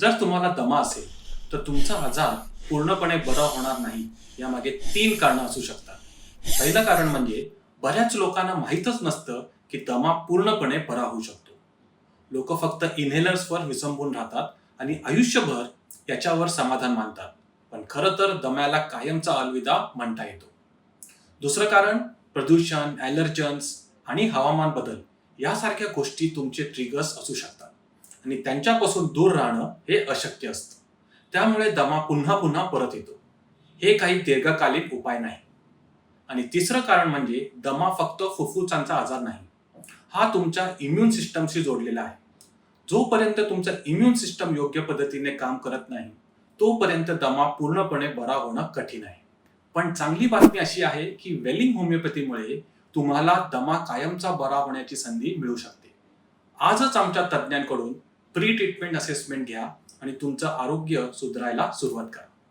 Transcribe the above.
जर तुम्हाला दमा असेल तर तुमचा आजार पूर्णपणे बरा होणार नाही. यामागे तीन कारणं असू शकतात. पहिलं कारण म्हणजे बऱ्याच लोकांना माहीतच नसतं की दमा पूर्णपणे बरा होऊ शकतो. लोक फक्त इन्हेलर्सवर विसंबून राहतात आणि आयुष्यभर याच्यावर समाधान मानतात. पण खरं तर दम्याला कायमचा अलविदा म्हणता येतो. दुसरं कारण प्रदूषण ॲलर्जन्स आणि हवामान बदल यासारख्या गोष्टी तुमचे ट्रिगर्स असू शकतात. आणि त्यांच्यापासून दूर राहणं हे अशक्य असतं. त्यामुळे दमा पुन्हा पुन्हा परत येतो. हे काही दीर्घकालीन उपाय नाही. आणि तिसरं कारण म्हणजे दमा फक्त फुफ्फुसांचा आजार नाही. हा तुमच्या इम्युन सिस्टमशी जोडलेला आहे. जोपर्यंत तुमचं इम्युन सिस्टम योग्य पद्धतीने काम करत नाही तोपर्यंत दमा पूर्णपणे बरा होणं कठीण आहे. पण चांगली बातमी अशी आहे की वेलिंग होमिओपॅथीमुळे तुम्हाला दमा कायमचा बरा होण्याची संधी मिळू शकते. आजच आमच्या तज्ज्ञांकडून प्री ट्रीटमेंट असेसमेंट घ्या आणि तुमचं आरोग्य सुधारायला सुरुवात करा.